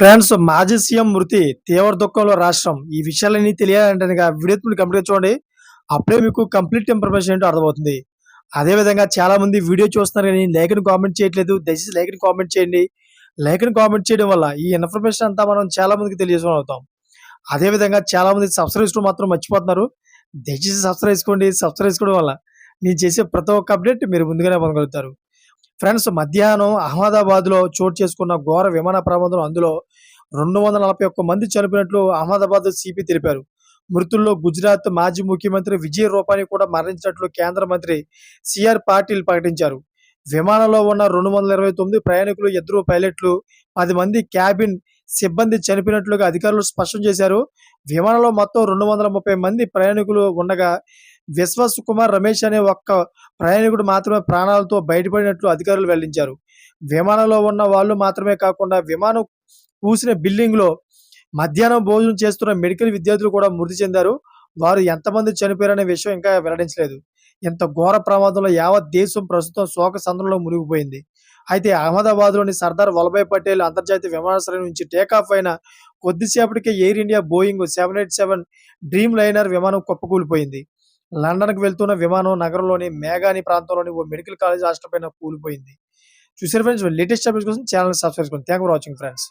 Friends మాజీ CM మృతి తీవ్ర దుఃఖంలో రాష్ట్రం. ఈ విషయాలన్నీ తెలియాలంటే కనుక వీడియో కంప్లీట్ చూడండి. అప్పుడే మీకు కంప్లీట్ ఇన్ఫర్మేషన్ ఏంటో అర్థమవుతుంది. అదే విధంగా చాలా మంది వీడియో చూస్తున్నారు కానీ లైక్ని కామెంట్ చేయట్లేదు. దయచేసి లైక్ని కామెంట్ చేయండి. లైక్ని కామెంట్ చేయడం వల్ల ఈ ఇన్ఫర్మేషన్ అంతా మనం చాలా మందికి తెలియజేయడం అవుతాం. అదే విధంగా చాలా మంది సబ్స్క్రైబ్ మాత్రం మర్చిపోతున్నారు. దయచేసి సబ్స్క్రైబ్ చేసుకోండి. సబ్స్క్రైబ్ చేసుకోవడం వల్ల నేను చేసే ప్రతి ఒక్క అప్డేట్ మీరు ముందుగానే పొందగలుగుతారు. ఫ్రెండ్స్ మధ్యాహ్నం అహ్మదాబాద్లో చోటు చేసుకున్న ఘోర విమాన ప్రమాదం అందులో రెండు వందల నలభై ఒక్క మంది చనిపోయినట్లు అహ్మదాబాద్ సిపి తెలిపారు. మృతుల్లో గుజరాత్ మాజీ ముఖ్యమంత్రి విజయ్ రూపాని కూడా మరణించినట్లు కేంద్ర మంత్రి సిఆర్ పాటిల్ ప్రకటించారు. విమానంలో ఉన్న రెండు వందల ఇరవై తొమ్మిది ప్రయాణికులు ఇద్దరు పైలట్లు పది మంది క్యాబిన్ సిబ్బంది చనిపోయినట్లుగా అధికారులు స్పష్టం చేశారు. విమానంలో మొత్తం రెండు వందల ముప్పై మంది ప్రయాణికులు ఉండగా విశ్వాస్ కుమార్ రమేష్ అనే ఒక్క ప్రయాణికుడు మాత్రమే ప్రాణాలతో బయటపడినట్లు అధికారులు వెల్లడించారు. విమానంలో ఉన్న వాళ్ళు మాత్రమే కాకుండా విమానం కూసిన బిల్డింగ్లో మధ్యాహ్నం భోజనం చేస్తున్న మెడికల్ విద్యార్థులు కూడా మృతి చెందారు. వారు ఎంతమంది చనిపోయారనే విషయం ఇంకా వెల్లడించలేదు. ఇంత ఘోర ప్రమాదంలో యావత్ దేశం ప్రస్తుతం శోక సంద్రంలో మునిగిపోయింది. అయితే అహ్మదాబాద్లోని సర్దార్ వల్లభాయ్ పటేల్ అంతర్జాతీయ విమానాశ్రయం నుంచి టేకాఫ్ అయిన కొద్దిసేపటికే Air India Boeing seven eight seven Dreamliner విమానం కుప్పకూలిపోయింది. లండన్కు వెళ్తున్న విమానం నగరంలోని మేఘాని ప్రాంతంలోని ఓ మెడికల్ కాలేజ్ హాస్టల్ పైన కూలిపోయింది. చూసారు ఫ్రెండ్స్ లేటెస్ట్ అప్డేట్స్ కోసం ఛానల్ సబ్స్క్రైబ్ చేసుకోండి. Thank for watching friends